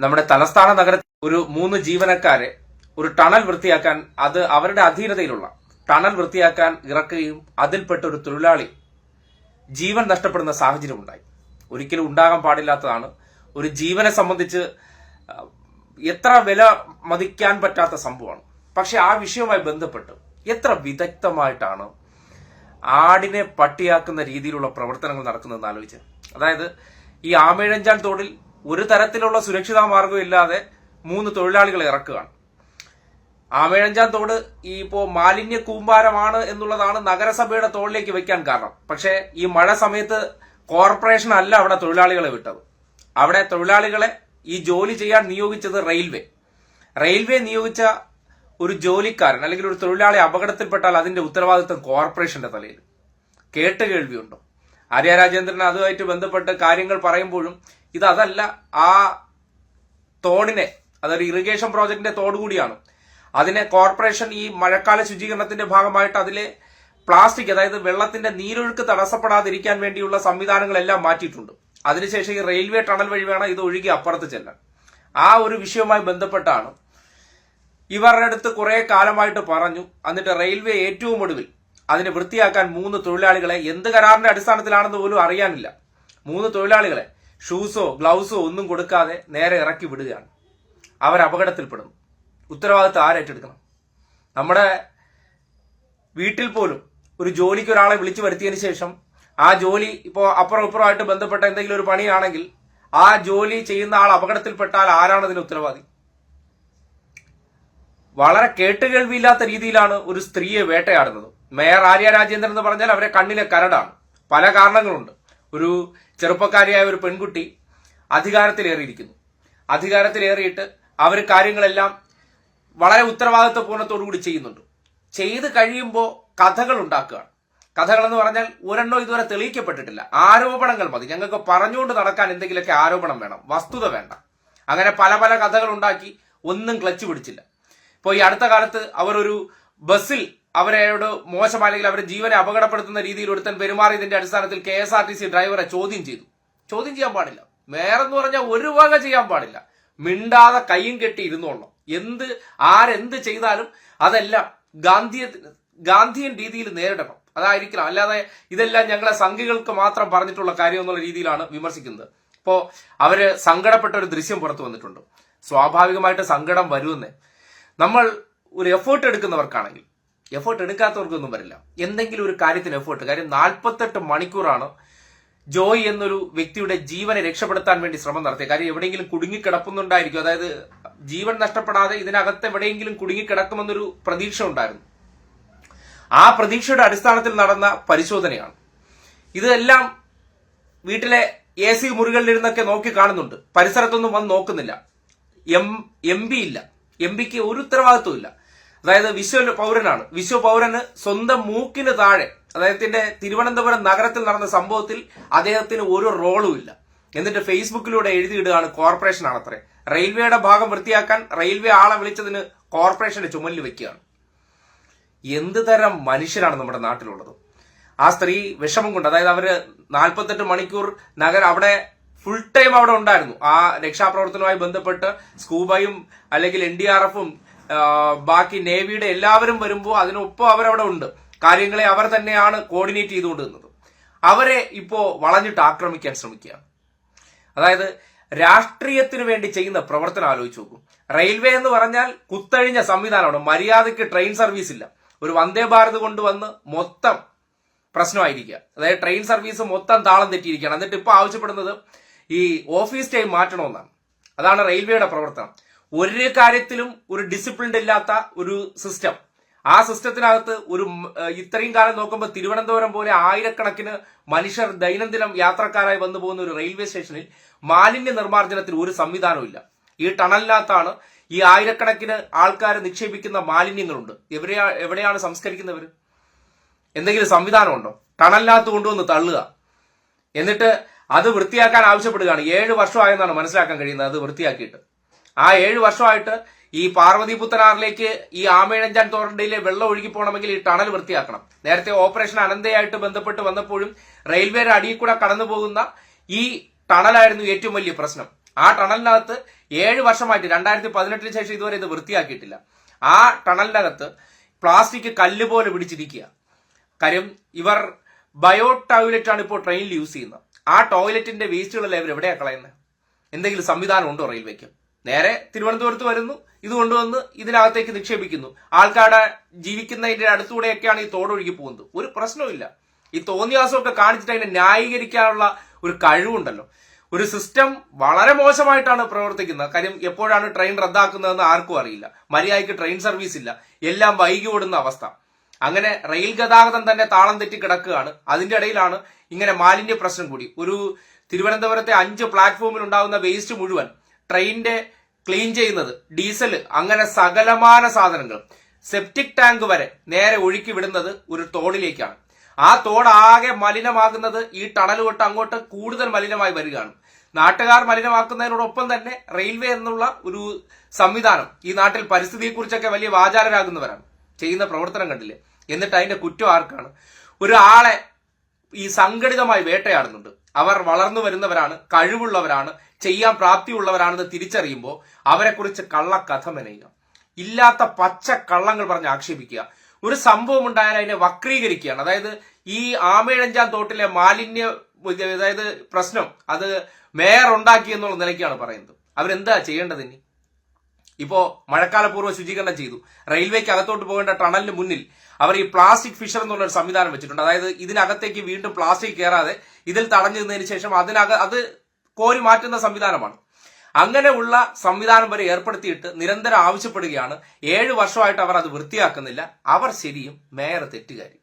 നമ്മുടെ തലസ്ഥാന നഗരത്തിൽ ഒരു മൂന്ന് ജീവനക്കാരെ ഒരു ടണൽ വൃത്തിയാക്കാൻ അത് അവരുടെ അധീനതയിലുള്ള ടണൽ വൃത്തിയാക്കാൻ ഇറക്കുകയും അതിൽപ്പെട്ട ഒരു തൊഴിലാളി ജീവൻ നഷ്ടപ്പെടുന്ന സാഹചര്യം ഉണ്ടായി. ഒരിക്കലും ഉണ്ടാകാൻ പാടില്ലാത്തതാണ്. ഒരു ജീവനെ സംബന്ധിച്ച് എത്ര വില മതിക്കാൻ പറ്റാത്ത സംഭവമാണ്. പക്ഷെ ആ വിഷയവുമായി ബന്ധപ്പെട്ട് എത്ര വിദഗ്ധമായിട്ടാണ് ആടിനെ പട്ടിയാക്കുന്ന രീതിയിലുള്ള പ്രവർത്തനങ്ങൾ നടക്കുന്നതെന്ന് ആലോചിച്ച്. അതായത് ഈ ആമേഴഞ്ചാൻ തോടിൽ ഒരു തരത്തിലുള്ള സുരക്ഷിത മാർഗം ഇല്ലാതെ മൂന്ന് തൊഴിലാളികളെ ഇറക്കുകയാണ്. ആമേഴഞ്ചാൻ തോട് ഈ ഇപ്പോ മാലിന്യ കൂമ്പാരമാണ് എന്നുള്ളതാണ് നഗരസഭയുടെ തോളിലേക്ക് വെക്കാൻ കാരണം. പക്ഷേ ഈ മഴ സമയത്ത് കോർപ്പറേഷൻ അല്ല അവിടെ തൊഴിലാളികളെ വിട്ടത്. അവിടെ തൊഴിലാളികളെ ഈ ജോലി ചെയ്യാൻ നിയോഗിച്ചത് റെയിൽവേ. റെയിൽവേ നിയോഗിച്ച ഒരു ജോലിക്കാരൻ അല്ലെങ്കിൽ ഒരു തൊഴിലാളി അപകടത്തിൽപ്പെട്ടാൽ അതിന്റെ ഉത്തരവാദിത്വം കോർപ്പറേഷന്റെ തലയിൽ. കേട്ട് കേൾവിയുണ്ടോ? ആര്യ രാജേന്ദ്രൻ അതുമായിട്ട് ബന്ധപ്പെട്ട് കാര്യങ്ങൾ പറയുമ്പോഴും ഇത് അതല്ല ആ തോടിനെ അതൊരു ഇറിഗേഷൻ പ്രോജക്ടിന്റെ തോട് കൂടിയാണ്. അതിനെ കോർപ്പറേഷൻ ഈ മഴക്കാല ശുചീകരണത്തിന്റെ ഭാഗമായിട്ട് അതിലെ പ്ലാസ്റ്റിക് അതായത് വെള്ളത്തിന്റെ നീരൊഴുക്ക് തടസ്സപ്പെടാതിരിക്കാൻ വേണ്ടിയുള്ള സംവിധാനങ്ങളെല്ലാം മാറ്റിയിട്ടുണ്ട്. അതിനുശേഷം ഈ റെയിൽവേ ടണൽ വഴി വേണം ഇത് ഒഴുകി അപ്പുറത്ത് ചെല്ലാൻ. ആ ഒരു വിഷയവുമായി ബന്ധപ്പെട്ടാണ് ഇവരുടെ അടുത്ത് കുറെ കാലമായിട്ട് പറഞ്ഞു എന്നിട്ട് റെയിൽവേ ഏറ്റവും ഒടുവിൽ അതിനെ വൃത്തിയാക്കാൻ മൂന്ന് തൊഴിലാളികളെ എന്ത് കരാറിന്റെ അടിസ്ഥാനത്തിലാണെന്ന് പോലും അറിയാനില്ല. മൂന്ന് തൊഴിലാളികളെ ഷൂസോ ഗ്ലൗസോ ഒന്നും കൊടുക്കാതെ നേരെ ഇറക്കി വിടുകയാണ്. അവർ അപകടത്തിൽപ്പെടുന്നു. ഉത്തരവാദിത്തം ആരേറ്റെടുക്കണം നമ്മുടെ വീട്ടിൽ പോലും ഒരു ജോലിക്ക് ഒരാളെ വിളിച്ചു വരുത്തിയതിന് ശേഷം ആ ജോലി ഇപ്പോൾ അപ്പുറം ഇപ്പുറമായിട്ട് ബന്ധപ്പെട്ട എന്തെങ്കിലും ഒരു പണിയാണെങ്കിൽ ആ ജോലി ചെയ്യുന്ന ആൾ അപകടത്തിൽപ്പെട്ടാൽ ആരാണ് അതിന് ഉത്തരവാദി? വളരെ കേട്ടുകേൾവിയില്ലാത്ത രീതിയിലാണ് ഒരു സ്ത്രീയെ വേട്ടയാടുന്നത്. മേയർ ആര്യ രാജേന്ദ്രൻ എന്ന് പറഞ്ഞാൽ അവരെ കണ്ണിലെ കരടാണ്. പല കാരണങ്ങളുണ്ട്. ഒരു ചെറുപ്പക്കാരിയായ ഒരു പെൺകുട്ടി അധികാരത്തിലേറിയിരിക്കുന്നു. അധികാരത്തിലേറിയിട്ട് അവർ കാര്യങ്ങളെല്ലാം വളരെ ഉത്തരവാദിത്വപൂർണത്തോടു കൂടി ചെയ്യുന്നുണ്ട്. ചെയ്ത് കഴിയുമ്പോൾ കഥകൾ ഉണ്ടാക്കുകയാണ്. കഥകൾ എന്ന് പറഞ്ഞാൽ ഒരെണ്ണോ ഇതുവരെ തെളിയിക്കപ്പെട്ടിട്ടില്ല. ആരോപണങ്ങൾ മതി. ഞങ്ങൾക്ക് പറഞ്ഞുകൊണ്ട് നടക്കാൻ എന്തെങ്കിലുമൊക്കെ ആരോപണം വേണം. വസ്തുത വേണ്ട. അങ്ങനെ പല പല കഥകൾ ഉണ്ടാക്കി ഒന്നും ക്ലച്ച് പിടിച്ചില്ല. ഇപ്പോൾ ഈ അടുത്ത കാലത്ത് അവരൊരു ബസ്സിൽ അവരോട് മോശം അല്ലെങ്കിൽ അവരുടെ ജീവനെ അപകടപ്പെടുത്തുന്ന രീതിയിൽ ഒരുത്തൻ പെരുമാറിയതിന്റെ അടിസ്ഥാനത്തിൽ K S R T C ഡ്രൈവറെ ചോദ്യം ചെയ്തു. ചോദ്യം ചെയ്യാൻ പാടില്ല. വേറെന്ന് പറഞ്ഞാൽ ഒരു വക ചെയ്യാൻ പാടില്ല. മിണ്ടാതെ കൈയും കെട്ടി ഇരുന്നോളണം. എന്ത് ആരെന്ത് ചെയ്താലും അതെല്ലാം ഗാന്ധിയ ഗാന്ധിയൻ രീതിയിൽ നേരിടണം. അതായിരിക്കണം. അല്ലാതെ ഇതെല്ലാം ഞങ്ങളെ സംഘികൾക്ക് മാത്രം പറഞ്ഞിട്ടുള്ള കാര്യം എന്നുള്ള രീതിയിലാണ് വിമർശിക്കുന്നത്. ഇപ്പോ അവർ സങ്കടപ്പെട്ട ഒരു ദൃശ്യം പുറത്തു വന്നിട്ടുണ്ട്. സ്വാഭാവികമായിട്ട് സങ്കടം വരുമെന്ന്. നമ്മൾ ഒരു എഫേർട്ട് എടുക്കുന്നവർക്കാണെങ്കിൽ എഫേർട്ട് എടുക്കാത്തവർക്കൊന്നും വരില്ല. എന്തെങ്കിലും ഒരു കാര്യത്തിന് എഫേർട്ട് കാര്യം നാൽപ്പത്തെട്ട് മണിക്കൂറാണ് ജോയ് എന്നൊരു വ്യക്തിയുടെ ജീവനെ രക്ഷപ്പെടുത്താൻ വേണ്ടി ശ്രമം നടത്തിയത് കാര്യം എവിടെയെങ്കിലും കുടുങ്ങിക്കിടക്കുന്നുണ്ടായിരിക്കും. അതായത് ജീവൻ നഷ്ടപ്പെടാതെ ഇതിനകത്ത് എവിടെയെങ്കിലും കുടുങ്ങിക്കിടക്കുമെന്നൊരു പ്രതീക്ഷ ഉണ്ടായിരുന്നു. ആ പ്രതീക്ഷയുടെ അടിസ്ഥാനത്തിൽ നടന്ന പരിശോധനയാണ്. ഇതെല്ലാം വീട്ടിലെ എ സി മുറികളിലിരുന്നൊക്കെ നോക്കി കാണുന്നുണ്ട്. പരിസരത്തൊന്നും വന്ന് നോക്കുന്നില്ല. എം എം പി ഇല്ല. എം പിക്ക് ഒരു ഉത്തരവാദിത്വം ഇല്ല. അതായത് വിശ്വന്റെ പൗരനാണ്. വിശ്വ പൗരന് സ്വന്തം മൂക്കിന് താഴെ അദ്ദേഹത്തിന്റെ തിരുവനന്തപുരം നഗരത്തിൽ നടന്ന സംഭവത്തിൽ അദ്ദേഹത്തിന് ഒരു റോളും ഇല്ല. എന്നിട്ട് ഫേസ്ബുക്കിലൂടെ എഴുതിയിടുകയാണ് കോർപ്പറേഷൻ ആണത്രേ. റെയിൽവേയുടെ ഭാഗം വൃത്തിയാക്കാൻ റെയിൽവേ ആളെ വിളിച്ചതിന് കോർപ്പറേഷന്റെ ചുമലിൽ വെക്കുകയാണ്. എന്ത് തരം മനുഷ്യരാണ് നമ്മുടെ നാട്ടിലുള്ളത്? ആ സ്ത്രീ വിഷമം കൊണ്ട് അതായത് അവർ നാൽപ്പത്തെട്ട് മണിക്കൂർ നഗരം അവിടെ ഫുൾ ടൈം അവിടെ ഉണ്ടായിരുന്നു. ആ രക്ഷാപ്രവർത്തനവുമായി ബന്ധപ്പെട്ട് സ്കൂബയും അല്ലെങ്കിൽ എൻ ഡി ആർ എഫും ബാക്കി നേവിയുടെ എല്ലാവരും വരുമ്പോൾ അതിനൊപ്പം അവരവിടെ ഉണ്ട്. കാര്യങ്ങളെ അവർ തന്നെയാണ് കോർഡിനേറ്റ് ചെയ്തുകൊണ്ടിരുന്നത്. അവരെ ഇപ്പോൾ വളഞ്ഞിട്ട് ആക്രമിക്കാൻ ശ്രമിക്കുക അതായത് രാഷ്ട്രീയത്തിന് വേണ്ടി ചെയ്യുന്ന പ്രവർത്തനം ആലോചിച്ച് നോക്കും. റെയിൽവേ എന്ന് പറഞ്ഞാൽ കുത്തഴിഞ്ഞ സംവിധാനമാണ്. മര്യാദയ്ക്ക് ട്രെയിൻ സർവീസ് ഇല്ല. ഒരു വന്ദേ ഭാരത് കൊണ്ടുവന്ന് മൊത്തം പ്രശ്നമായിരിക്കുക. അതായത് ട്രെയിൻ സർവീസ് മൊത്തം താളം തെറ്റിയിരിക്കുകയാണ്. എന്നിട്ട് ഇപ്പോൾ ആവശ്യപ്പെടുന്നത് ഈ ഓഫീസ് ടൈം മാറ്റണമെന്നാണ്. അതാണ് റെയിൽവേയുടെ പ്രവർത്തനം. ഒരു കാര്യത്തിലും ഒരു ഡിസിപ്ലിൻഡ് ഇല്ലാത്ത ഒരു സിസ്റ്റം ആ സിസ്റ്റത്തിനകത്ത് ഒരു ഇത്രയും കാലം നോക്കുമ്പോൾ തിരുവനന്തപുരം പോലെ ആയിരക്കണക്കിന് മനുഷ്യർ ദൈനംദിനം യാത്രക്കാരായി വന്നു പോകുന്ന ഒരു റെയിൽവേ സ്റ്റേഷനിൽ മാലിന്യ നിർമ്മാർജനത്തിന് ഒരു സംവിധാനവും ഈ ടണലിനകത്താണ് ഈ ആയിരക്കണക്കിന് ആൾക്കാർ നിക്ഷേപിക്കുന്ന മാലിന്യങ്ങളുണ്ട്. എവിടെയാ എവിടെയാണ് സംസ്കരിക്കുന്നവർ? എന്തെങ്കിലും സംവിധാനമുണ്ടോ ടണലിനകത്ത് കൊണ്ടുവന്ന് തള്ളുക. എന്നിട്ട് അത് വൃത്തിയാക്കാൻ ആവശ്യപ്പെടുകയാണ്. ഏഴ് വർഷമായെന്നാണ് മനസ്സിലാക്കാൻ കഴിയുന്നത്. അത് വൃത്തിയാക്കിയിട്ട്. ആ ഏഴ് വർഷമായിട്ട് ഈ പാർവതി പുത്തനാറിലേക്ക് ഈ ആമേഴഞ്ചാൻ തോരണ്ടയിലെ വെള്ളം ഒഴുകി പോകണമെങ്കിൽ ഈ ടണൽ വൃത്തിയാക്കണം. നേരത്തെ ഓപ്പറേഷൻ അനന്തയായിട്ട് ബന്ധപ്പെട്ട് വന്നപ്പോഴും റെയിൽവേയുടെ അടിയിൽ കൂടെ കടന്നുപോകുന്ന ഈ ടണലായിരുന്നു ഏറ്റവും വലിയ പ്രശ്നം. ആ ടണലിനകത്ത് ഏഴ് വർഷമായിട്ട് രണ്ടായിരത്തി പതിനെട്ടിന് ശേഷം ഇതുവരെ ഇത് വൃത്തിയാക്കിയിട്ടില്ല. ആ ടണലിനകത്ത് പ്ലാസ്റ്റിക് കല്ല് പോലെ പിടിച്ചിരിക്കുക. കാര്യം ഇവർ ബയോ ടോയ്ലറ്റ് ആണ് ഇപ്പോൾ ട്രെയിനിൽ യൂസ് ചെയ്യുന്നത്. ആ ടോയ്ലറ്റിന്റെ വേസ്റ്റുകളെല്ലാം ഇവർ എവിടെയാണ് കളയുന്നത്? എന്തെങ്കിലും സംവിധാനം ഉണ്ടോ റെയിൽവേക്ക്? നേരെ തിരുവനന്തപുരത്ത് വരുന്നു. ഇത് കൊണ്ടുവന്ന് ഇതിനകത്തേക്ക് നിക്ഷേപിക്കുന്നു. ആൾക്കാരുടെ ജീവിക്കുന്നതിന്റെ അടുത്തൂടെയൊക്കെയാണ് ഈ തോടൊഴുകി പോകുന്നത്. ഒരു പ്രശ്നവുമില്ല. ഈ തോന്നിയാസമൊക്കെ കാണിച്ചിട്ട് അതിനെ ന്യായീകരിക്കാനുള്ള ഒരു കഴിവുണ്ടല്ലോ. ഒരു സിസ്റ്റം വളരെ മോശമായിട്ടാണ് പ്രവർത്തിക്കുന്നത്. കാര്യം എപ്പോഴാണ് ട്രെയിൻ റദ്ദാക്കുന്നതെന്ന് ആർക്കും അറിയില്ല. മര്യാദയ്ക്ക് ട്രെയിൻ സർവീസ് ഇല്ല. എല്ലാം വൈകി ഓടുന്ന അവസ്ഥ. അങ്ങനെ റെയിൽ ഗതാഗതം തന്നെ താളം തെറ്റി കിടക്കുകയാണ്. അതിന്റെ ഇടയിലാണ് ഇങ്ങനെ മാലിന്യ പ്രശ്നം കൂടി. ഒരു തിരുവനന്തപുരത്തെ അഞ്ച് പ്ലാറ്റ്ഫോമിൽ ഉണ്ടാകുന്ന വേസ്റ്റ് മുഴുവൻ ട്രെയിനിന്റെ ക്ലീൻ ചെയ്യുന്നത് ഡീസൽ അങ്ങനെ സകലമാന സാധനങ്ങൾ സെപ്റ്റിക് ടാങ്ക് വരെ നേരെ ഒഴുക്കി വിടുന്നത് ഒരു തോടിലേക്കാണ്. ആ തോട് ആകെ മലിനമാകുന്നത് ഈ ടണൽ തൊട്ട് അങ്ങോട്ട് കൂടുതൽ മലിനമായി വരികയാണ്. നാട്ടുകാർ മലിനമാക്കുന്നതിനോടൊപ്പം തന്നെ റെയിൽവേ എന്നുള്ള ഒരു സംവിധാനം ഈ നാട്ടിൽ പരിസ്ഥിതിയെക്കുറിച്ചൊക്കെ വലിയ വാചാലരാകുന്നവരാണ്. ചെയ്യുന്ന പ്രവർത്തനം കണ്ടില്ലേ? എന്നിട്ട് അതിന്റെ കുറ്റം ആർക്കാണ്? ഒരാളെ ഈ സംഘടിതമായി വേട്ടയാടുന്നുണ്ട്. അവർ വളർന്നു വരുന്നവരാണ് കഴിവുള്ളവരാണ് ചെയ്യാൻ പ്രാപ്തിയുള്ളവരാണെന്ന് തിരിച്ചറിയുമ്പോൾ അവരെക്കുറിച്ച് കള്ളക്കഥ മെനയുക. ഇല്ലാത്ത പച്ച കള്ളങ്ങൾ പറഞ്ഞ് ആക്ഷേപിക്കുക. ഒരു സംഭവം ഉണ്ടായാൽ അതിനെ വക്രീകരിക്കുകയാണ്. അതായത് ഈ ആമേഴഞ്ചാം തോട്ടിലെ മാലിന്യ അതായത് പ്രശ്നം അത് മേയർ ഉണ്ടാക്കി എന്നുള്ള നിലയ്ക്കാണ് പറയുന്നത്. അവരെന്താ ചെയ്യേണ്ടത് ഇനി? ഇപ്പോ മഴക്കാലപൂർവ ശുചീകരണം ചെയ്തു. റെയിൽവേക്ക് അകത്തോട്ട് പോകേണ്ട ടണലിന് മുന്നിൽ അവർ ഈ പ്ലാസ്റ്റിക് ഫിഷർ എന്നുള്ള ഒരു സംവിധാനം വെച്ചിട്ടുണ്ട്. അതായത് ഇതിനകത്തേക്ക് വീണ്ടും പ്ലാസ്റ്റിക് കയറാതെ ഇതിൽ തടഞ്ഞു നിന്നതിന് ശേഷം അതിനക അത് കോരി മാറ്റുന്ന സംവിധാനമാണ്. അങ്ങനെയുള്ള സംവിധാനം വരെ ഏർപ്പെടുത്തിയിട്ട് നിരന്തരം ആവശ്യപ്പെടുകയാണ്. ഏഴ് വർഷമായിട്ട് അവർ അത് വൃത്തിയാക്കുന്നില്ല. അവർ ശരിയും മേയർ തെറ്റുകാരി.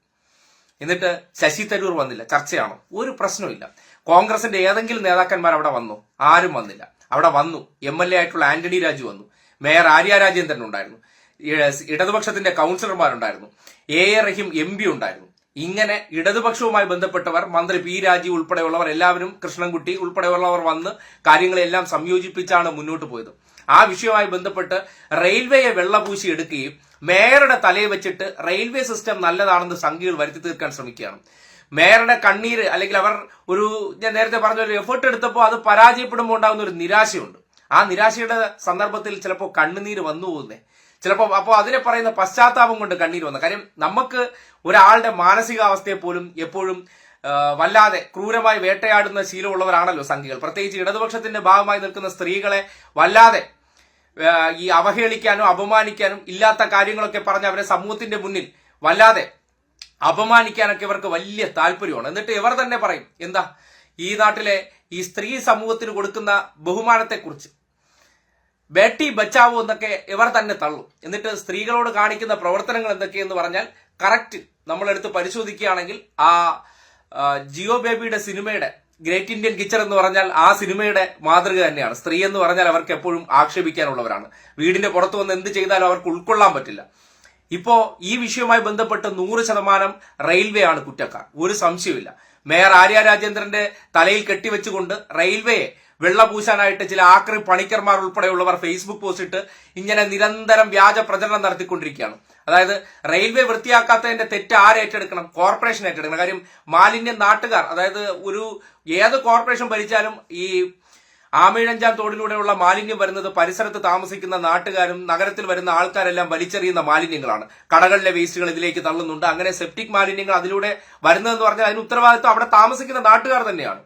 എന്നിട്ട് ശശി തരൂർ വന്നില്ല. ചർച്ചയാണോ? ഒരു പ്രശ്നമില്ല കോൺഗ്രസിന്റെ ഏതെങ്കിലും നേതാക്കന്മാർ അവിടെ വന്നു? ആരും വന്നില്ല. അവിടെ വന്നു. എം എൽ എ ആയിട്ടുള്ള ആന്റണി രാജു വന്നു. മേയർ ആര്യ രാജേന്ദ്രൻ ഉണ്ടായിരുന്നു. ഇടതുപക്ഷത്തിന്റെ കൗൺസിലർമാരുണ്ടായിരുന്നു. A A Rahim M P ഉണ്ടായിരുന്നു. ഇങ്ങനെ ഇടതുപക്ഷവുമായി ബന്ധപ്പെട്ടവർ മന്ത്രി പി രാജീവ് ഉൾപ്പെടെയുള്ളവർ എല്ലാവരും കൃഷ്ണൻകുട്ടി ഉൾപ്പെടെയുള്ളവർ വന്ന് കാര്യങ്ങളെല്ലാം സംയോജിപ്പിച്ചാണ് മുന്നോട്ട് പോയത്. ആ വിഷയവുമായി ബന്ധപ്പെട്ട് റെയിൽവേയെ വെള്ളപൂശി എടുക്കുകയും മേയറുടെ തലയിൽ വെച്ചിട്ട് റെയിൽവേ സിസ്റ്റം നല്ലതാണെന്ന് സംഖ്യകൾ വരുത്തി തീർക്കാൻ ശ്രമിക്കുകയാണ്. മേയറുടെ കണ്ണീര് അല്ലെങ്കിൽ അവർ ഒരു ഞാൻ നേരത്തെ പറഞ്ഞ ഒരു എഫേർട്ട് എടുത്തപ്പോൾ അത് പരാജയപ്പെടുമ്പോൾ ഉണ്ടാകുന്ന ഒരു നിരാശയുണ്ട്. ആ നിരാശയുടെ സന്ദർഭത്തിൽ ചിലപ്പോൾ കണ്ണുനീര് വന്നു പോകുന്നേ ചിലപ്പോൾ അപ്പോൾ അതിനെ പറയുന്ന പശ്ചാത്താപം കൊണ്ട് കണ്ണീര് വന്ന. കാര്യം നമുക്ക് ഒരാളുടെ മാനസികാവസ്ഥയെ പോലും എപ്പോഴും വല്ലാതെ ക്രൂരമായി വേട്ടയാടുന്ന ശീലമുള്ളവരാണല്ലോ സംഘികൾ. പ്രത്യേകിച്ച് ഇടതുപക്ഷത്തിന്റെ ഭാഗമായി നിൽക്കുന്ന സ്ത്രീകളെ വല്ലാതെ ഈ അവഹേളിക്കാനും അപമാനിക്കാനും ഇല്ലാത്ത കാര്യങ്ങളൊക്കെ പറഞ്ഞ് അവരെ സമൂഹത്തിന്റെ മുന്നിൽ വല്ലാതെ അപമാനിക്കാനൊക്കെ ഇവർക്ക് വലിയ താല്പര്യമാണ്. എന്നിട്ട് ഇവർ തന്നെ പറയും എന്താ? ഈ നാട്ടിലെ ഈ സ്ത്രീ സമൂഹത്തിന് കൊടുക്കുന്ന ബഹുമാനത്തെക്കുറിച്ച് ബേട്ടി ബച്ചാവോ എന്നൊക്കെ ഇവർ തന്നെ തള്ളും. എന്നിട്ട് സ്ത്രീകളോട് കാണിക്കുന്ന പ്രവർത്തനങ്ങൾ എന്തൊക്കെയെന്ന് പറഞ്ഞാൽ കറക്റ്റ് നമ്മളെടുത്ത് പരിശോധിക്കുകയാണെങ്കിൽ ആ ജിയോ ബേബിയുടെ സിനിമയുടെ ഗ്രേറ്റ് ഇന്ത്യൻ കിച്ചർ എന്ന് പറഞ്ഞാൽ ആ സിനിമയുടെ മാതൃക തന്നെയാണ്. സ്ത്രീ എന്ന് പറഞ്ഞാൽ അവർക്ക് എപ്പോഴും ആക്ഷേപിക്കാനുള്ളവരാണ്. വീടിന്റെ പുറത്ത് വന്ന് എന്ത് ചെയ്താലും അവർക്ക് ഉൾക്കൊള്ളാൻ പറ്റില്ല. ഇപ്പോ ഈ വിഷയവുമായി ബന്ധപ്പെട്ട് നൂറ് ശതമാനം റെയിൽവേ ആണ് കുറ്റക്കാർ. ഒരു സംശയമില്ല മേയർ ആര്യ രാജേന്ദ്രന്റെ തലയിൽ കെട്ടിവെച്ചുകൊണ്ട് റെയിൽവേയെ വെള്ളപൂശാനായിട്ട് ചില ആക്രി പണിക്കർമാർ ഉൾപ്പെടെയുള്ളവർ ഫേസ്ബുക്ക് പോസ്റ്റ് ഇട്ട് ഇങ്ങനെ നിരന്തരം വ്യാജ പ്രചരണം നടത്തിക്കൊണ്ടിരിക്കുകയാണ്. അതായത് റെയിൽവേ വൃത്തിയാക്കാത്തതിന്റെ തെറ്റ് ആരേറ്റെടുക്കണം കോർപ്പറേഷൻ ഏറ്റെടുക്കണം. കാര്യം മാലിന്യം നാട്ടുകാർ അതായത് ഒരു ഏത് കോർപ്പറേഷൻ ഭരിച്ചാലും ഈ ആമയിഴഞ്ചാം തോടിലൂടെയുള്ള മാലിന്യം വരുന്നത് പരിസരത്ത് താമസിക്കുന്ന നാട്ടുകാരും നഗരത്തിൽ വരുന്ന ആൾക്കാരെല്ലാം വലിച്ചെറിയുന്ന മാലിന്യങ്ങളാണ്. കടകളിലെ വേസ്റ്റുകൾ ഇതിലേക്ക് തള്ളുന്നുണ്ട്. അങ്ങനെ സെപ്റ്റിക് മാലിന്യങ്ങൾ അതിലൂടെ വരുന്നതെന്ന് പറഞ്ഞാൽ അതിന് ഉത്തരവാദിത്വം അവിടെ താമസിക്കുന്ന നാട്ടുകാർ തന്നെയാണ്.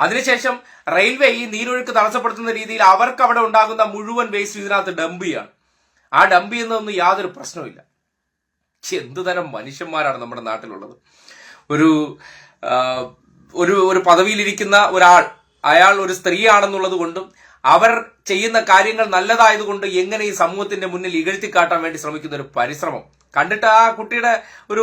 അതിനുശേഷം റെയിൽവേ ഈ നീരൊഴുക്ക് തടസ്സപ്പെടുത്തുന്ന രീതിയിൽ അവർക്ക് അവിടെ ഉണ്ടാകുന്ന മുഴുവൻ വേസ്റ്റ് ഇതിനകത്ത് ഡംപ് ചെയ്യാണ്. ആ ഡംപ് ചെയ്യുന്നതൊന്നും യാതൊരു പ്രശ്നവുമില്ല. എന്തുതരം എന്ത് തരം മനുഷ്യന്മാരാണ് നമ്മുടെ നാട്ടിലുള്ളത്? ഒരു ഒരു ഒരു പദവിയിലിരിക്കുന്ന ഒരാൾ അയാൾ ഒരു സ്ത്രീയാണെന്നുള്ളത് കൊണ്ടും അവർ ചെയ്യുന്ന കാര്യങ്ങൾ നല്ലതായതുകൊണ്ട് എങ്ങനെ ഈ സമൂഹത്തിന്റെ മുന്നിൽ ഇകഴ്ത്തിക്കാട്ടാൻ വേണ്ടി ശ്രമിക്കുന്ന ഒരു പരിശ്രമം കണ്ടിട്ട് ആ കുട്ടിയുടെ ഒരു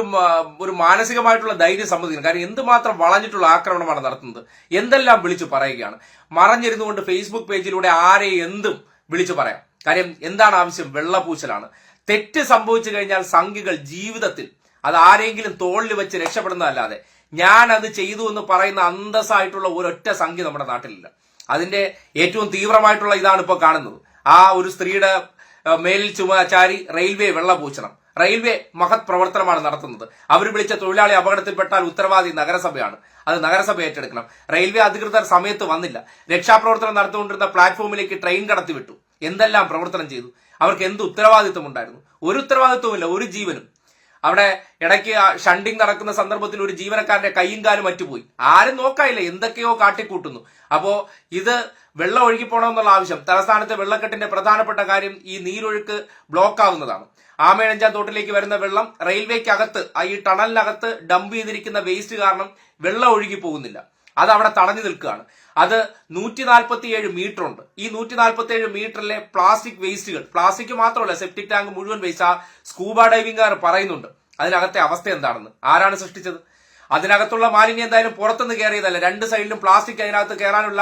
ഒരു മാനസികമായിട്ടുള്ള ധൈര്യം സമ്മതിക്കുന്നു. കാരണം എന്തുമാത്രം വളഞ്ഞിട്ടുള്ള ആക്രമണമാണ് നടത്തുന്നത്. എന്തെല്ലാം വിളിച്ചു പറയുകയാണ്. മറഞ്ഞിരുന്നുകൊണ്ട് ഫേസ്ബുക്ക് പേജിലൂടെ ആരെ എന്തും വിളിച്ചു പറയാം. കാര്യം എന്താണ് ആവശ്യം? വെള്ളപൂശലാണ്. തെറ്റ് സംഭവിച്ചു കഴിഞ്ഞാൽ സംഘികൾ ജീവിതത്തിൽ അത് ആരെങ്കിലും തോളിൽ വെച്ച് രക്ഷപ്പെടുന്നതല്ലാതെ ഞാൻ അത് ചെയ്തു എന്ന് പറയുന്ന അന്തസ്സായിട്ടുള്ള ഒരൊറ്റ സംഖ്യ നമ്മുടെ നാട്ടിലില്ല. അതിന്റെ ഏറ്റവും തീവ്രമായിട്ടുള്ള ഇതാണ് ഇപ്പോൾ കാണുന്നത്. ആ ഒരു സ്ത്രീയുടെ മേലിൽ ചുമ ചാരി റെയിൽവേ വെള്ളപൂച്ചണം റെയിൽവേ മഹത് പ്രവർത്തനമാണ് നടത്തുന്നത്. അവർ വിളിച്ച തൊഴിലാളി അപകടത്തിൽപ്പെട്ടാൽ ഉത്തരവാദി നഗരസഭയാണ്. അത് നഗരസഭ ഏറ്റെടുക്കണം. റെയിൽവേ അധികൃതർ സമയത്ത് വന്നില്ല. രക്ഷാപ്രവർത്തനം നടത്തുകൊണ്ടിരുന്ന പ്ലാറ്റ്ഫോമിലേക്ക് ട്രെയിൻ കടത്തിവിട്ടു. എന്തെല്ലാം പ്രവർത്തനം ചെയ്തു? അവർക്ക് എന്ത് ഉത്തരവാദിത്വം ഉണ്ടായിരുന്നു ഒരു ഉത്തരവാദിത്വമില്ല ഒരു ജീവനും. അവിടെ ഇടയ്ക്ക് ഷണ്ടിങ് നടക്കുന്ന സന്ദർഭത്തിൽ ഒരു ജീവനക്കാരന്റെ കൈയും കാലും മറ്റുപോയി. ആരും നോക്കായില്ല എന്തൊക്കെയോ കാട്ടിക്കൂട്ടുന്നു. അപ്പോ ഇത് വെള്ളം ഒഴുകി പോകണമെന്നുള്ള ആവശ്യം തലസ്ഥാനത്തെ വെള്ളക്കെട്ടിന്റെ പ്രധാനപ്പെട്ട കാര്യം ഈ നീരൊഴുക്ക് ബ്ലോക്ക് ആവുന്നതാണ് ആമേഴഞ്ചാം തോട്ടിലേക്ക് വരുന്ന വെള്ളം റെയിൽവേക്കകത്ത് ഈ ടണലിനകത്ത് ഡംപ് ചെയ്തിരിക്കുന്ന വേസ്റ്റ് കാരണം വെള്ളം ഒഴുകി പോകുന്നില്ല. അത് അവിടെ തടഞ്ഞു നിൽക്കുകയാണ്. അത് നൂറ്റി നാൽപ്പത്തി ഏഴ് മീറ്റർ ഉണ്ട്. ഈ നൂറ്റി നാൽപ്പത്തി ഏഴ് മീറ്ററിലെ പ്ലാസ്റ്റിക് വേസ്റ്റുകൾ പ്ലാസ്റ്റിക് മാത്രമല്ല സെപ്റ്റിക് ടാങ്ക് മുഴുവൻ വേസ്റ്റ് ആ സ്കൂബ ഡൈവിംഗുകാർ പറയുന്നുണ്ട്. അതിനകത്തെ അവസ്ഥ എന്താണെന്ന്? ആരാണ് സൃഷ്ടിച്ചത്? അതിനകത്തുള്ള മാലിന്യം എന്തായാലും പുറത്തുനിന്ന് കയറിയതല്ല. രണ്ട് സൈഡിലും പ്ലാസ്റ്റിക് അതിനകത്ത് കയറാനുള്ള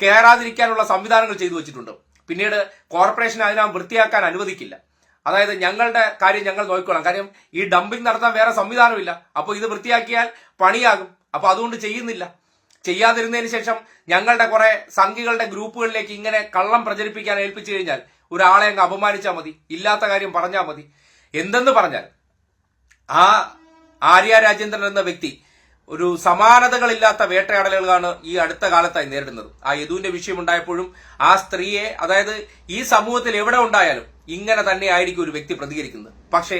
കയറാതിരിക്കാനുള്ള സംവിധാനങ്ങൾ ചെയ്തു വെച്ചിട്ടുണ്ട്. പിന്നീട് കോർപ്പറേഷൻ അതിനാ വൃത്തിയാക്കാൻ അനുവദിക്കില്ല. അതായത് ഞങ്ങളുടെ കാര്യം ഞങ്ങൾ നോക്കിക്കോളാം. കാര്യം ഈ ഡംപിംഗ് നടത്താൻ വേറെ സംവിധാനമില്ല. അപ്പോൾ ഇത് വൃത്തിയാക്കിയാൽ പണിയാകും. അപ്പോൾ അതുകൊണ്ട് ചെയ്യുന്നില്ല. ചെയ്യാതിരുന്നതിന് ശേഷം ഞങ്ങളുടെ കുറെ സംഘികളുടെ ഗ്രൂപ്പുകളിലേക്ക് ഇങ്ങനെ കള്ളം പ്രചരിപ്പിക്കാൻ ഏൽപ്പിച്ചു കഴിഞ്ഞാൽ ഒരാളെ അങ്ങ് അപമാനിച്ചാൽ മതി. ഇല്ലാത്ത കാര്യം പറഞ്ഞാൽ മതി. എന്തെന്ന് പറഞ്ഞാൽ ആ ആര്യ രാജേന്ദ്രൻ എന്ന വ്യക്തി ഒരു സമാനതകളില്ലാത്ത വേട്ടയാടലുകളാണ് ഈ അടുത്ത കാലത്തായി നേരിടുന്നത്. ആ യദുവിന്റെ വിഷയമുണ്ടായപ്പോഴും ആ സ്ത്രീയെ അതായത് ഈ സമൂഹത്തിൽ എവിടെ ഉണ്ടായാലും ഇങ്ങനെ തന്നെ ആയിരിക്കും ഒരു വ്യക്തി പ്രതികരിക്കുന്നത്. പക്ഷേ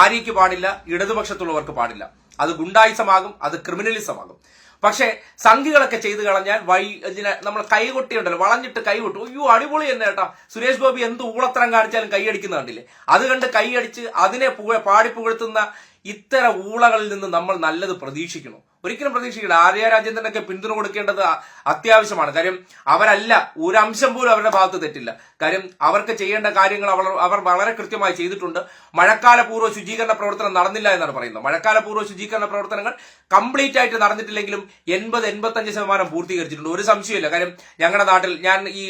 ആര്യയ്ക്ക് പാടില്ല ഇടതുപക്ഷത്തുള്ളവർക്ക് പാടില്ല. അത് ഗുണ്ടായിസമാകും അത് ക്രിമിനലിസമാകും. പക്ഷേ സംഘികളൊക്കെ ചെയ്തു കളഞ്ഞാൽ വൈ ഇതിനെ നമ്മൾ കൈകൊട്ടിയുണ്ടല്ലോ വളഞ്ഞിട്ട് കൈകൊട്ടു അയ്യോ അടിപൊളി തന്നെ കേട്ടാ. സുരേഷ് ഗോപി എന്ത് ഊളത്തരം കാണിച്ചാലും കൈയടിക്കുന്ന കണ്ടില്ലേ? അത് കണ്ട് കൈയടിച്ച് അതിനെ പാടി പുകഴ്ത്തുന്ന ഇത്തരം ഊളകളിൽ നിന്ന് നമ്മൾ നല്ലത് പ്രതീക്ഷിക്കണം ഒരിക്കലും പ്രതീക്ഷിക്കില്ല. ആര്യ രാജേന്ദ്രനൊക്കെ പിന്തുണ കൊടുക്കേണ്ടത് അത്യാവശ്യമാണ്. കാര്യം അവരല്ല ഒരു അംശം പോലും അവരുടെ ഭാഗത്ത് തെറ്റില്ല. കാര്യം അവർക്ക് ചെയ്യേണ്ട കാര്യങ്ങൾ അവർ അവർ വളരെ കൃത്യമായി ചെയ്തിട്ടുണ്ട്. മഴക്കാലപൂർവ ശുചീകരണ പ്രവർത്തനം നടന്നില്ല എന്നാണ് പറയുന്നത്. മഴക്കാലപൂർവ ശുചീകരണ പ്രവർത്തനങ്ങൾ കംപ്ലീറ്റ് ആയിട്ട് നടന്നിട്ടില്ലെങ്കിലും എൺപത് എൺപത്തഞ്ച് ശതമാനം പൂർത്തീകരിച്ചിട്ടുണ്ട്. ഒരു സംശയമില്ല കാര്യം ഞങ്ങളുടെ നാട്ടിൽ ഞാൻ ഈ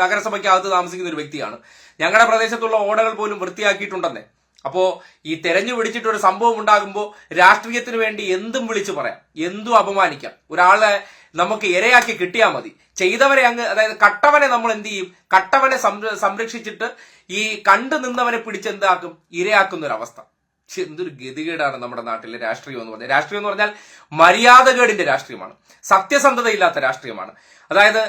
നഗരസഭയ്ക്കകത്ത് താമസിക്കുന്ന ഒരു വ്യക്തിയാണ്. ഞങ്ങളുടെ പ്രദേശത്തുള്ള ഓടകൾ പോലും വൃത്തിയാക്കിയിട്ടുണ്ടെന്നേ. അപ്പോ ഈ തെരഞ്ഞു പിടിച്ചിട്ടൊരു സംഭവം ഉണ്ടാകുമ്പോൾ രാഷ്ട്രീയത്തിന് വേണ്ടി എന്തും വിളിച്ചു പറയാം. എന്തും അപമാനിക്കാം. ഒരാളെ നമുക്ക് ഇരയാക്കി കിട്ടിയാൽ മതി. ചെയ്തവരെ അങ്ങ് അതായത് കട്ടവനെ നമ്മൾ എന്ത് ചെയ്യും? കട്ടവനെ സംരക്ഷിച്ചിട്ട് ഈ കണ്ടു നിന്നവനെ പിടിച്ചെന്താക്കും ഇരയാക്കുന്ന ഒരു അവസ്ഥ പക്ഷെ എന്തൊരു ഗതികേടാണ് നമ്മുടെ നാട്ടിലെ രാഷ്ട്രീയം എന്ന് പറഞ്ഞാൽ. രാഷ്ട്രീയം എന്ന് പറഞ്ഞാൽ മര്യാദകേടിന്റെ രാഷ്ട്രീയമാണ്. സത്യസന്ധതയില്ലാത്ത രാഷ്ട്രീയമാണ്. അതായത്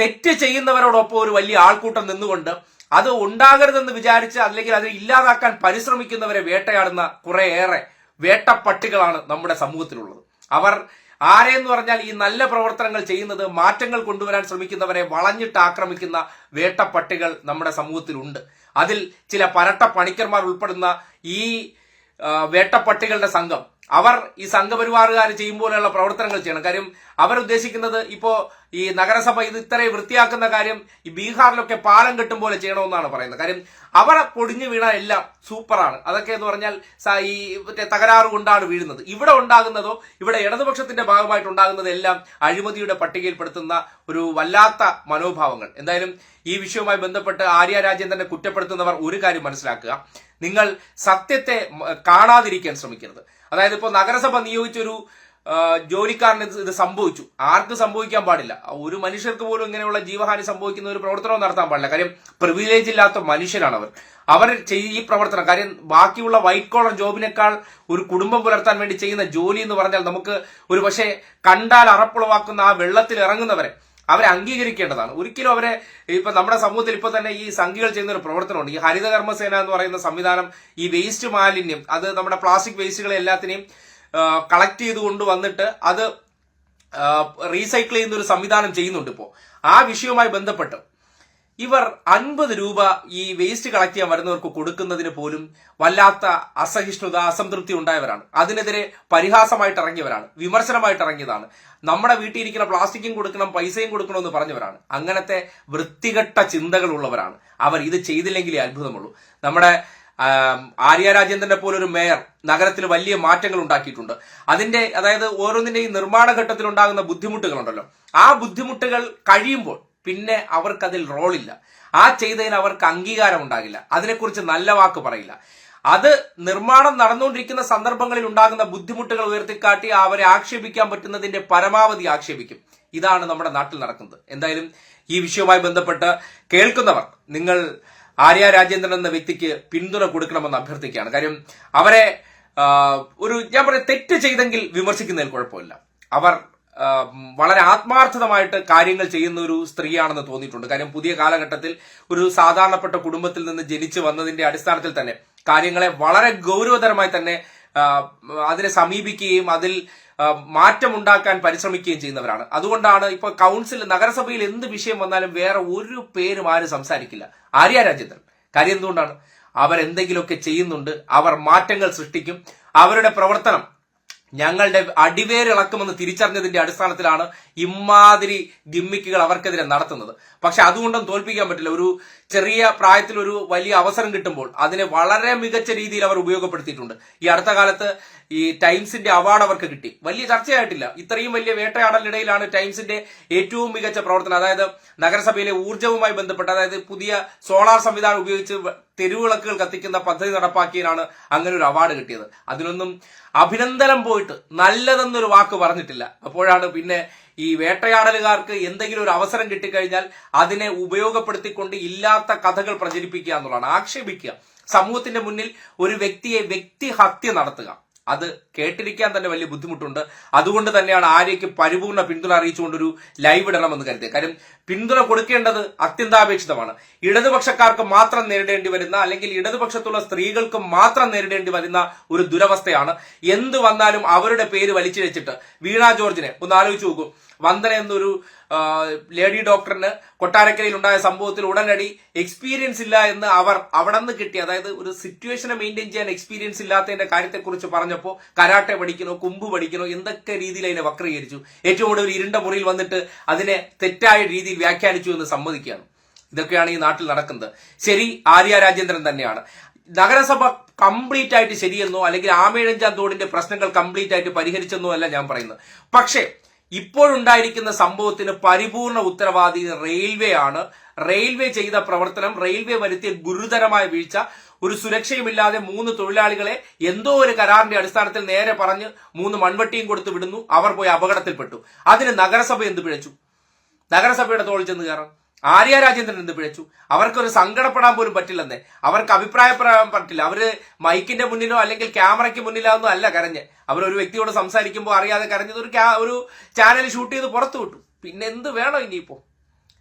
തെറ്റ് ചെയ്യുന്നവരോടൊപ്പം ഒരു വലിയ ആൾക്കൂട്ടം നിന്നുകൊണ്ട് അത് ഉണ്ടാകരുതെന്ന് വിചാരിച്ച് അല്ലെങ്കിൽ അതിനെ ഇല്ലാതാക്കാൻ പരിശ്രമിക്കുന്നവരെ വേട്ടയാടുന്ന കുറേയേറെ വേട്ടപ്പട്ടികളാണ് നമ്മുടെ സമൂഹത്തിലുള്ളത്. അവർ ആരെന്ന് പറഞ്ഞാൽ ഈ നല്ല പ്രവർത്തനങ്ങൾ ചെയ്യുന്നത് മാറ്റങ്ങൾ കൊണ്ടുവരാൻ ശ്രമിക്കുന്നവരെ വളഞ്ഞിട്ട് ആക്രമിക്കുന്ന വേട്ടപ്പട്ടികൾ നമ്മുടെ സമൂഹത്തിലുണ്ട്. അതിൽ ചില പരട്ട പണിക്കന്മാർ ഉൾപ്പെടുന്ന ഈ വേട്ടപ്പട്ടികളുടെ സംഘം. അവർ ഈ സംഘപരിവാറുകാർ പോലെയുള്ള പ്രവർത്തനങ്ങൾ ചെയ്യണം. കാര്യം അവരുദ്ദേശിക്കുന്നത് ഇപ്പോ ഈ നഗരസഭ ഇത് ഇത്രയും വൃത്തിയാക്കുന്ന കാര്യം ഈ ബീഹാറിലൊക്കെ പാലം കെട്ടും പോലെ ചെയ്യണമെന്നാണ് പറയുന്നത്. കാര്യം അവർ പൊടിഞ്ഞു വീണ എല്ലാം സൂപ്പറാണ്. അതൊക്കെ എന്ന് പറഞ്ഞാൽ ഈ മറ്റേ തകരാറ് കൊണ്ടാണ് വീഴുന്നത്. ഇവിടെ ഉണ്ടാകുന്നതോ ഇവിടെ ഇടതുപക്ഷത്തിന്റെ ഭാഗമായിട്ട് ഉണ്ടാകുന്നത് എല്ലാം അഴിമതിയുടെ പട്ടികയിൽപ്പെടുത്തുന്ന ഒരു വല്ലാത്ത മനോഭാവങ്ങൾ. എന്തായാലും ഈ വിഷയവുമായി ബന്ധപ്പെട്ട് ആര്യ രാജേന്ദ്രനെ കുറ്റപ്പെടുത്തുന്നവർ ഒരു കാര്യം മനസ്സിലാക്കുക. നിങ്ങൾ സത്യത്തെ കാണാതിരിക്കാൻ ശ്രമിക്കരുത്. അതായത് ഇപ്പോൾ നഗരസഭ നിയോഗിച്ചൊരു ജോലിക്കാരന് ഇത് സംഭവിച്ചു. ആർക്കും സംഭവിക്കാൻ പാടില്ല. ഒരു മനുഷ്യർക്ക് പോലും ഇങ്ങനെയുള്ള ജീവഹാനി സംഭവിക്കുന്ന ഒരു പ്രവർത്തനവും നടത്താൻ പാടില്ല. കാര്യം പ്രിവിലേജ് ഇല്ലാത്ത മനുഷ്യരാണ് അവർ അവർ ഈ പ്രവർത്തനം കാര്യം ബാക്കിയുള്ള വൈറ്റ് കോളർ ജോബിനേക്കാൾ ഒരു കുടുംബം പുലർത്താൻ വേണ്ടി ചെയ്യുന്ന ജോലി എന്ന് പറഞ്ഞാൽ നമുക്ക് ഒരു പക്ഷേ കണ്ടാൽ അറപ്പുളവാക്കുന്ന ആ വെള്ളത്തിൽ ഇറങ്ങുന്നവരെ അവരെ അംഗീകരിക്കേണ്ടതാണ്. ഒരിക്കലും അവരെ ഇപ്പൊ നമ്മുടെ സമൂഹത്തിൽ ഇപ്പൊ തന്നെ ഈ സംഘികൾ ചെയ്യുന്ന ഒരു പ്രവർത്തനമുണ്ട്. ഈ ഹരിതകർമ്മസേന എന്ന് പറയുന്ന സംവിധാനം ഈ വേസ്റ്റ് മാലിന്യം അത് നമ്മുടെ പ്ലാസ്റ്റിക് വേസ്റ്റുകളെ എല്ലാത്തിനെയും കളക്ട് ചെയ്ത് കൊണ്ടുവന്നിട്ട് അത് റീസൈക്കിൾ ചെയ്യുന്ന ഒരു സംവിധാനം ചെയ്യുന്നുണ്ട് ഇപ്പോൾ ആ വിഷയവുമായി ബന്ധപ്പെട്ട് ഇവർ അൻപത് രൂപ ഈ വേസ്റ്റ് കളക്ട് ചെയ്യാൻ വരുന്നവർക്ക് കൊടുക്കുന്നതിന് പോലും വല്ലാത്ത അസഹിഷ്ണുത അസംതൃപ്തി ഉണ്ടായവരാണ്. അതിനെതിരെ പരിഹാസമായിട്ട് ഇറങ്ങിയവരാണ്. വിമർശനമായിട്ട് ഇറങ്ങിയതാണ്. നമ്മുടെ വീട്ടിൽ ഇരിക്കുന്ന പ്ലാസ്റ്റിക്കും കൊടുക്കണം പൈസയും കൊടുക്കണം എന്ന് പറഞ്ഞവരാണ്. അങ്ങനത്തെ വൃത്തികെട്ട ചിന്തകളുള്ളവരാണ് അവർ ഇത് ചെയ്തില്ലെങ്കിലേ അത്ഭുതമുള്ളൂ. നമ്മുടെ ആര്യ രാജേന്ദ്രനെ പോലൊരു മേയർ നഗരത്തിൽ വലിയ മാറ്റങ്ങൾ ഉണ്ടാക്കിയിട്ടുണ്ട്. അതിന്റെ അതായത് ഓരോന്നിന്റെയും നിർമ്മാണ ഘട്ടത്തിൽ ഉണ്ടാകുന്ന ബുദ്ധിമുട്ടുകളുണ്ടല്ലോ. ആ ബുദ്ധിമുട്ടുകൾ കഴിയുമ്പോൾ പിന്നെ അവർക്കതിൽ റോളില്ല. ആ ചെയ്തതിന് അവർക്ക് അംഗീകാരം ഉണ്ടാകില്ല. അതിനെക്കുറിച്ച് നല്ല വാക്ക് പറയില്ല. അത് നിർമ്മാണം നടന്നുകൊണ്ടിരിക്കുന്ന സന്ദർഭങ്ങളിൽ ഉണ്ടാകുന്ന ബുദ്ധിമുട്ടുകൾ ഉയർത്തിക്കാട്ടി അവരെ ആക്ഷേപിക്കാൻ പറ്റുന്നതിന്റെ പരമാവധി ആക്ഷേപിക്കും. ഇതാണ് നമ്മുടെ നാട്ടിൽ നടക്കുന്നത്. എന്തായാലും ഈ വിഷയവുമായി ബന്ധപ്പെട്ട് കേൾക്കുന്നവർ നിങ്ങൾ ആര്യ രാജേന്ദ്രൻ എന്ന വ്യക്തിക്ക് പിന്തുണ കൊടുക്കണമെന്ന് അഭ്യർത്ഥിക്കുകയാണ്. കാര്യം അവരെ ഒരു ഞാൻ പറയാം തെറ്റ് ചെയ്തെങ്കിൽ വിമർശിക്കുന്നതിൽ കുഴപ്പമില്ല. അവർ വളരെ ആത്മാർത്ഥമായിട്ട് കാര്യങ്ങൾ ചെയ്യുന്ന ഒരു സ്ത്രീയാണെന്ന് തോന്നിയിട്ടുണ്ട്. കാര്യം പുതിയ കാലഘട്ടത്തിൽ ഒരു സാധാരണപ്പെട്ട കുടുംബത്തിൽ നിന്ന് ജനിച്ചു വന്നതിന്റെ അടിസ്ഥാനത്തിൽ തന്നെ കാര്യങ്ങളെ വളരെ ഗൗരവതരമായി തന്നെ അതിനെ സമീപിക്കുകയും അതിൽ മാറ്റമുണ്ടാക്കാൻ പരിശ്രമിക്കുകയും ചെയ്യുന്നവരാണ്. അതുകൊണ്ടാണ് ഇപ്പൊ കൗൺസിൽ നഗരസഭയിൽ എന്ത് വിഷയം വന്നാലും വേറെ ഒരു പേരും ആരും സംസാരിക്കില്ല. ആര്യ രാജേന്ദ്രൻ? കാര്യം എന്തുകൊണ്ടാണ്? അവരെന്തെങ്കിലുമൊക്കെ ചെയ്യുന്നുണ്ട് അവർ മാറ്റങ്ങൾ സൃഷ്ടിക്കും അവരുടെ പ്രവർത്തനം ഞങ്ങളുടെ അടിവേരിളക്കുമെന്ന് തിരിച്ചറിഞ്ഞതിന്റെ അടിസ്ഥാനത്തിലാണ് ഇമാതിരി ഗിമ്മിക്കുകൾ അവർക്കെതിരെ നടത്തുന്നത്. പക്ഷെ അതുകൊണ്ടും തോൽപ്പിക്കാൻ പറ്റില്ല. ഒരു ചെറിയ പ്രായത്തിൽ ഒരു വലിയ അവസരം കിട്ടുമ്പോൾ അതിനെ വളരെ മികച്ച രീതിയിൽ അവർ ഉപയോഗപ്പെടുത്തിയിട്ടുണ്ട്. ഈ അടുത്ത കാലത്ത് ഈ ടൈംസിന്റെ അവാർഡ് അവർക്ക് കിട്ടി. വലിയ ചർച്ചയായിട്ടില്ല. ഇത്രയും വലിയ വേട്ടയാടലിനിടയിലാണ് ടൈംസിന്റെ ഏറ്റവും മികച്ച പ്രവർത്തനം. അതായത് നഗരസഭയിലെ ഊർജവുമായി ബന്ധപ്പെട്ട് അതായത് പുതിയ സോളാർ സംവിധാനം ഉപയോഗിച്ച് തെരുവിളക്കുകൾ കത്തിക്കുന്ന പദ്ധതി നടപ്പാക്കിയതിനാണ് അങ്ങനെ ഒരു അവാർഡ് കിട്ടിയത്. അതിനൊന്നും അഭിനന്ദനം പോയിട്ട് നല്ലതെന്നൊരു വാക്ക് പറഞ്ഞിട്ടില്ല. അപ്പോഴാണ് പിന്നെ ഈ വേട്ടയാടലുകാർക്ക് എന്തെങ്കിലും ഒരു അവസരം കിട്ടിക്കഴിഞ്ഞാൽ അതിനെ ഉപയോഗപ്പെടുത്തിക്കൊണ്ട് ഇല്ലാത്ത കഥകൾ പ്രചരിപ്പിക്കുക എന്നുള്ളതാണ്. ആക്ഷേപിക്കുക. സമൂഹത്തിന്റെ മുന്നിൽ ഒരു വ്യക്തിയെ വ്യക്തിഹത്യ നടത്തുക. അത് കേട്ടിരിക്കാൻ തന്നെ വലിയ ബുദ്ധിമുട്ടുണ്ട്. അതുകൊണ്ട് തന്നെയാണ് ആര്യയ്ക്ക് പരിപൂർണ പിന്തുണ അറിയിച്ചുകൊണ്ടൊരു ലൈവ് ഇടണമെന്ന് കരുതിയത്. കാര്യം പിന്തുണ കൊടുക്കേണ്ടത് അത്യന്താപേക്ഷിതമാണ്. ഇടതുപക്ഷക്കാർക്ക് മാത്രം നേരിടേണ്ടി വരുന്ന അല്ലെങ്കിൽ ഇടതുപക്ഷത്തുള്ള സ്ത്രീകൾക്ക് മാത്രം നേരിടേണ്ടി വരുന്ന ഒരു ദുരവസ്ഥയാണ്. എന്ത് വന്നാലും അവരുടെ പേര് വലിച്ചിഴച്ചിട്ട് വീണ ജോർജിനെ ഒന്ന് ആലോചിച്ച് നോക്കൂ. വന്ദന എന്നൊരു ലേഡി ഡോക്ടറിന് കൊട്ടാരക്കരയിൽ ഉണ്ടായ സംഭവത്തിൽ ഉടനടി എക്സ്പീരിയൻസ് ഇല്ല എന്ന് അവർ അവിടെ നിന്ന് കിട്ടി. അതായത് ഒരു സിറ്റുവേഷനെ മെയിന്റെയിൻ ചെയ്യാൻ എക്സ്പീരിയൻസ് ഇല്ലാത്തതിന്റെ കാര്യത്തെക്കുറിച്ച് പറഞ്ഞപ്പോൾ കരാട്ടെ പഠിക്കണോ കുമ്പ് പഠിക്കണോ എന്തൊക്കെ രീതിയിൽ അതിനെ വക്രീകരിച്ചു. ഏറ്റവും കൂടുതൽ ഇരുണ്ട മുറിയിൽ വന്നിട്ട് അതിനെ തെറ്റായ രീതിയിൽ വ്യാഖ്യാനിച്ചു എന്ന് സമ്മതിക്കുകയാണ്. ഇതൊക്കെയാണ് ഈ നാട്ടിൽ നടക്കുന്നത്. ശരി ആര്യ രാജേന്ദ്രൻ തന്നെയാണ്. നഗരസഭ കംപ്ലീറ്റ് ആയിട്ട് ശരിയെന്നോ അല്ലെങ്കിൽ ആമേഴഞ്ചാം തോടിന്റെ പ്രശ്നങ്ങൾ കംപ്ലീറ്റ് ആയിട്ട് പരിഹരിച്ചെന്നോ അല്ല ഞാൻ പറയുന്നത്. പക്ഷേ ഇപ്പോഴുണ്ടായിരിക്കുന്ന സംഭവത്തിന് പരിപൂർണ ഉത്തരവാദി റെയിൽവേ ആണ്. റെയിൽവേ ചെയ്ത പ്രവർത്തനം റെയിൽവേ വരുത്തിയ ഗുരുതരമായ വീഴ്ച ഒരു സുരക്ഷയുമില്ലാതെ മൂന്ന് തൊഴിലാളികളെ എന്തോ ഒരു കരാറിന്റെ അടിസ്ഥാനത്തിൽ നേരെ പറഞ്ഞ് മൂന്ന് മൺവെട്ടിയും കൊടുത്ത് വിടുന്നു. അവർ പോയി അപകടത്തിൽപ്പെട്ടു. അതിന് നഗരസഭ എന്ത് പിഴച്ചു? നഗരസഭയുടെ തോളിൽ ചെന്ന് കയറാം. ആര്യ രാജേന്ദ്രൻ എന്ത് പിഴച്ചു. അവർക്കൊരു സങ്കടപ്പെടാൻ പോലും പറ്റില്ലെന്നേ. അവർക്ക് അഭിപ്രായപ്പെടാൻ പറ്റില്ല. അവർ മൈക്കിന്റെ മുന്നിലോ അല്ലെങ്കിൽ ക്യാമറയ്ക്ക് മുന്നിലോ ഒന്നും അല്ല കരഞ്ഞ്. അവർ ഒരു വ്യക്തിയോട് സംസാരിക്കുമ്പോൾ അറിയാതെ കരഞ്ഞത് ഒരു ഒരു ചാനൽ ഷൂട്ട് ചെയ്ത് പുറത്തു വിട്ടു. പിന്നെ എന്ത് വേണം ഇനിയിപ്പോ?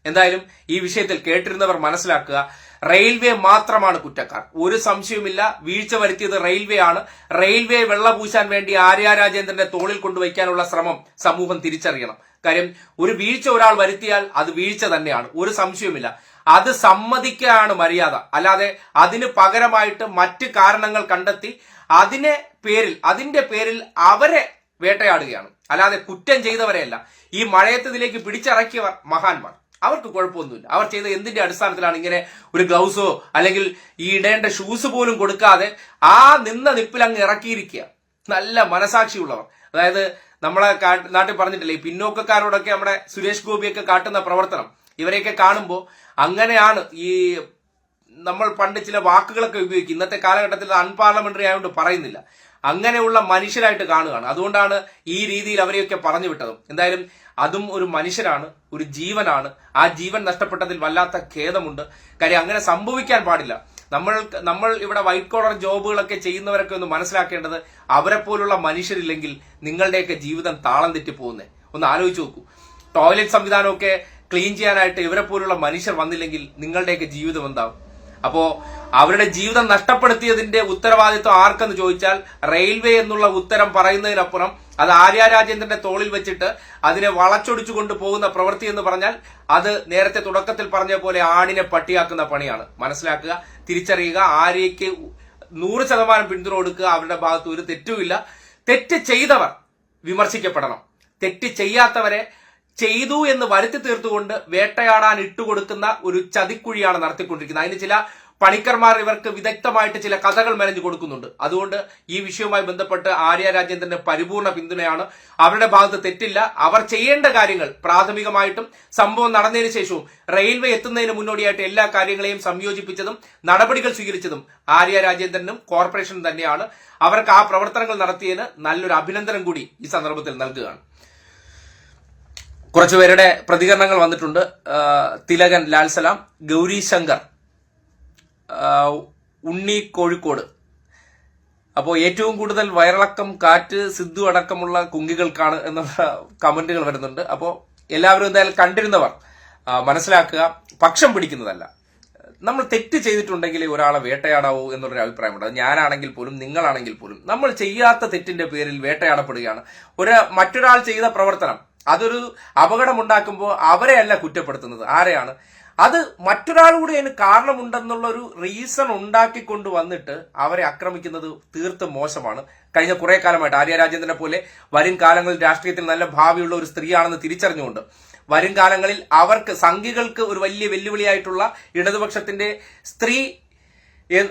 എന്തായാലും ഈ വിഷയത്തിൽ കേട്ടിരുന്നവർ മനസ്സിലാക്കുക. റെയിൽവേ മാത്രമാണ് കുറ്റക്കാർ. ഒരു സംശയവുമില്ല. വീഴ്ച വരുത്തിയത് റെയിൽവേ ആണ്. റെയിൽവേ വെള്ളപൂശാൻ വേണ്ടി ആര്യ രാജേന്ദ്രന്റെ തോളിൽ കൊണ്ടുവയ്ക്കാനുള്ള ശ്രമം സമൂഹം തിരിച്ചറിയണം. കാര്യം ഒരു വീഴ്ച ഒരാൾ വരുത്തിയാൽ അത് വീഴ്ച തന്നെയാണ്. ഒരു സംശയവുമില്ല. അത് സമ്മതിക്കാനാണ് മര്യാദ. അല്ലാതെ അതിന് പകരമായിട്ട് മറ്റ് കാരണങ്ങൾ കണ്ടെത്തി അതിനെ പേരിൽ അതിന്റെ പേരിൽ അവരെ വേട്ടയാടുകയാണ്. അല്ലാതെ കുറ്റം ചെയ്തവരെയല്ല. ഈ മഴയത്തതിലേക്ക് പിടിച്ചിറക്കിയവർ മഹാന്മാർ. അവർക്ക് കുഴപ്പമൊന്നുമില്ല. അവർ ചെയ്ത എന്തിന്റെ അടിസ്ഥാനത്തിലാണ് ഇങ്ങനെ ഒരു ഗ്ലൗസോ അല്ലെങ്കിൽ ഈ ഇടേണ്ട ഷൂസ് പോലും കൊടുക്കാതെ ആ നിന്ന നിപ്പിൽ അങ്ങ് ഇറക്കിയിരിക്കുക. നല്ല മനസാക്ഷിയുള്ളവർ. അതായത് നമ്മളെ നാട്ടിൽ പറഞ്ഞിട്ടില്ലേ പിന്നോക്കക്കാരോടൊക്കെ നമ്മുടെ സുരേഷ് ഗോപിയൊക്കെ കാട്ടുന്ന പ്രവർത്തനം. ഇവരെയൊക്കെ കാണുമ്പോൾ അങ്ങനെയാണ് ഈ നമ്മൾ പണ്ട് ചില വാക്കുകളൊക്കെ ഉപയോഗിക്കും. ഇന്നത്തെ കാലഘട്ടത്തിൽ അൺപാർലമെന്ററി ആയതുകൊണ്ട് പറയുന്നില്ല. അങ്ങനെയുള്ള മനുഷ്യരായിട്ട് കാണുകയാണ്. അതുകൊണ്ടാണ് ഈ രീതിയിൽ അവരെയൊക്കെ പറഞ്ഞു വിട്ടതും. എന്തായാലും അതും ഒരു മനുഷ്യരാണ് ഒരു ജീവനാണ്. ആ ജീവൻ നഷ്ടപ്പെട്ടതിൽ വല്ലാത്ത ഖേദമുണ്ട്. കാര്യം അങ്ങനെ സംഭവിക്കാൻ പാടില്ല. നമ്മൾ നമ്മൾ ഇവിടെ വൈറ്റ് കോളർ ജോബുകളൊക്കെ ചെയ്യുന്നവരൊക്കെ ഒന്ന് മനസ്സിലാക്കേണ്ടത് അവരെ പോലുള്ള മനുഷ്യരില്ലെങ്കിൽ നിങ്ങളുടെയൊക്കെ ജീവിതം താളം തെറ്റി പോകുന്നേ. ഒന്ന് ആലോചിച്ച് നോക്കൂ. ടോയ്ലറ്റ് സംവിധാനമൊക്കെ ക്ലീൻ ചെയ്യാനായിട്ട് ഇവരെ പോലുള്ള മനുഷ്യർ വന്നില്ലെങ്കിൽ നിങ്ങളുടെയൊക്കെ ജീവിതം എന്താവും? അപ്പോ അവരുടെ ജീവിതം നഷ്ടപ്പെടുത്തിയതിന്റെ ഉത്തരവാദിത്വം ആർക്കെന്ന് ചോദിച്ചാൽ റെയിൽവേ എന്നുള്ള ഉത്തരം പറയുന്നതിനപ്പുറം അത് ആര്യ രാജേന്ദ്രന്റെ തോളിൽ വെച്ചിട്ട് അതിനെ വളച്ചൊടിച്ചു കൊണ്ടുപോകുന്ന പ്രവൃത്തി എന്ന് പറഞ്ഞാൽ അത് നേരത്തെ തുടക്കത്തിൽ പറഞ്ഞ പോലെ ആണിനെ പട്ടിയാക്കുന്ന പണിയാണ്. മനസ്സിലാക്കുക തിരിച്ചറിയുക ആര്യയ്ക്ക് നൂറ് ശതമാനം പിന്തുണ കൊടുക്കുക അവരുടെ ഭാഗത്ത് ഒരു തെറ്റുമില്ല. തെറ്റ് ചെയ്തവർ വിമർശിക്കപ്പെടണം. തെറ്റ് ചെയ്യാത്തവരെ ചെയ്തു എന്ന് വരുത്തി തീർത്തുകൊണ്ട് വേട്ടയാടാൻ ഇട്ടുകൊടുക്കുന്ന ഒരു ചതിക്കുഴിയാണ് നടത്തിക്കൊണ്ടിരിക്കുന്നത്. അതിന് ചില പണിക്കർമാർ ഇവർക്ക് വിദഗ്ധമായിട്ട് ചില കഥകൾ മെനഞ്ഞു കൊടുക്കുന്നുണ്ട്. അതുകൊണ്ട് ഈ വിഷയവുമായി ബന്ധപ്പെട്ട് ആര്യ രാജേന്ദ്രന്റെ പരിപൂർണ പിന്തുണയാണ് അവരുടെ ഭാഗത്ത് തെറ്റില്ല. അവർ ചെയ്യേണ്ട കാര്യങ്ങൾ പ്രാഥമികമായിട്ടും സംഭവം നടന്നതിന് ശേഷവും റെയിൽവേ എത്തുന്നതിന് മുന്നോടിയായിട്ട് എല്ലാ കാര്യങ്ങളെയും സംയോജിപ്പിച്ചതും നടപടികൾ സ്വീകരിച്ചതും ആര്യ രാജേന്ദ്രനും കോർപ്പറേഷനും തന്നെയാണ്. അവർക്ക് ആ പ്രവർത്തനങ്ങൾ നടത്തിയതിന് നല്ലൊരു അഭിനന്ദനം കൂടി ഈ സന്ദർഭത്തിൽ നൽകുകയാണ്. കുറച്ചുപേരുടെ പ്രതികരണങ്ങൾ വന്നിട്ടുണ്ട്. തിലകൻ ലാൽസലാം ഗൗരി ശങ്കർ ഉണ്ണി കോഴിക്കോട്. അപ്പോൾ ഏറ്റവും കൂടുതൽ വയറിളക്കം കാറ്റ് സിദ്ധു അടക്കമുള്ള കുങ്കികൾക്കാണ് എന്നുള്ള കമന്റുകൾ വരുന്നുണ്ട്. അപ്പോൾ എല്ലാവരും എന്തായാലും കണ്ടിരുന്നവർ മനസ്സിലാക്കുക. പക്ഷം പിടിക്കുന്നതല്ല. നമ്മൾ തെറ്റ് ചെയ്തിട്ടുണ്ടെങ്കിൽ ഒരാളെ വേട്ടയാടാവൂ എന്നുള്ളൊരു അഭിപ്രായമുണ്ട്. അത് ഞാനാണെങ്കിൽ പോലും നിങ്ങളാണെങ്കിൽ പോലും. നമ്മൾ ചെയ്യാത്ത തെറ്റിന്റെ പേരിൽ വേട്ടയാടപ്പെടുകയാണ്. ഒരു മറ്റൊരാൾ ചെയ്ത പ്രവർത്തനം അതൊരു അപകടമുണ്ടാക്കുമ്പോൾ അവരെയല്ല കുറ്റപ്പെടുത്തുന്നത്. ആരെയാണ്? അത് മറ്റൊരാൾ കൂടി അതിന് കാരണമുണ്ടെന്നുള്ളൊരു റീസൺ ഉണ്ടാക്കിക്കൊണ്ട് വന്നിട്ട് അവരെ ആക്രമിക്കുന്നത് തീർത്തും മോശമാണ്. കഴിഞ്ഞ കുറെ കാലമായിട്ട് ആര്യ രാജേന്ദ്രനെ പോലെ വരും കാലങ്ങളിൽ രാഷ്ട്രീയത്തിൽ നല്ല ഭാവിയുള്ള ഒരു സ്ത്രീയാണെന്ന് തിരിച്ചറിഞ്ഞുകൊണ്ട് വരും കാലങ്ങളിൽ അവർക്ക് സംഘികൾക്ക് ഒരു വലിയ വെല്ലുവിളിയായിട്ടുള്ള ഇടതുപക്ഷത്തിന്റെ സ്ത്രീ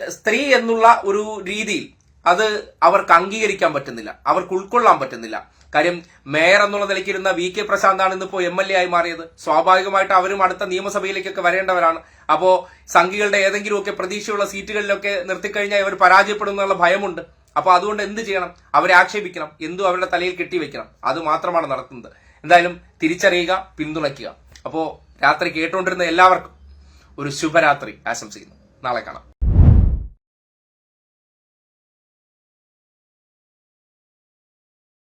സ്ത്രീ എന്നുള്ള ഒരു രീതിയിൽ അത് അവർക്ക് അംഗീകരിക്കാൻ പറ്റുന്നില്ല. അവർക്ക് ഉൾക്കൊള്ളാൻ പറ്റുന്നില്ല. കാര്യം മേയർ എന്നുള്ള നിലയ്ക്കിരുന്ന വി കെ പ്രശാന്താണ് ഇന്നിപ്പോ എം എൽ എ ആയി മാറിയത്. സ്വാഭാവികമായിട്ട് അവരും അടുത്ത നിയമസഭയിലേക്കൊക്കെ വരേണ്ടവരാണ്. അപ്പോ സംഘികളുടെ ഏതെങ്കിലുമൊക്കെ പ്രതീക്ഷയുള്ള സീറ്റുകളിലൊക്കെ നിർത്തിക്കഴിഞ്ഞാൽ ഇവർ പരാജയപ്പെടും എന്നുള്ള ഭയമുണ്ട്. അപ്പൊ അതുകൊണ്ട് എന്ത് ചെയ്യണം? അവരെ ആക്ഷേപിക്കണം. എന്തും അവരുടെ തലയിൽ കെട്ടിവെക്കണം. അത് മാത്രമാണ് നടത്തുന്നത്. എന്തായാലും തിരിച്ചറിയുക പിന്തുണയ്ക്കുക. അപ്പോ രാത്രി കേട്ടുകൊണ്ടിരുന്ന എല്ലാവർക്കും ഒരു ശുഭരാത്രി ആശംസിക്കുന്നു. നാളെ കാണാം.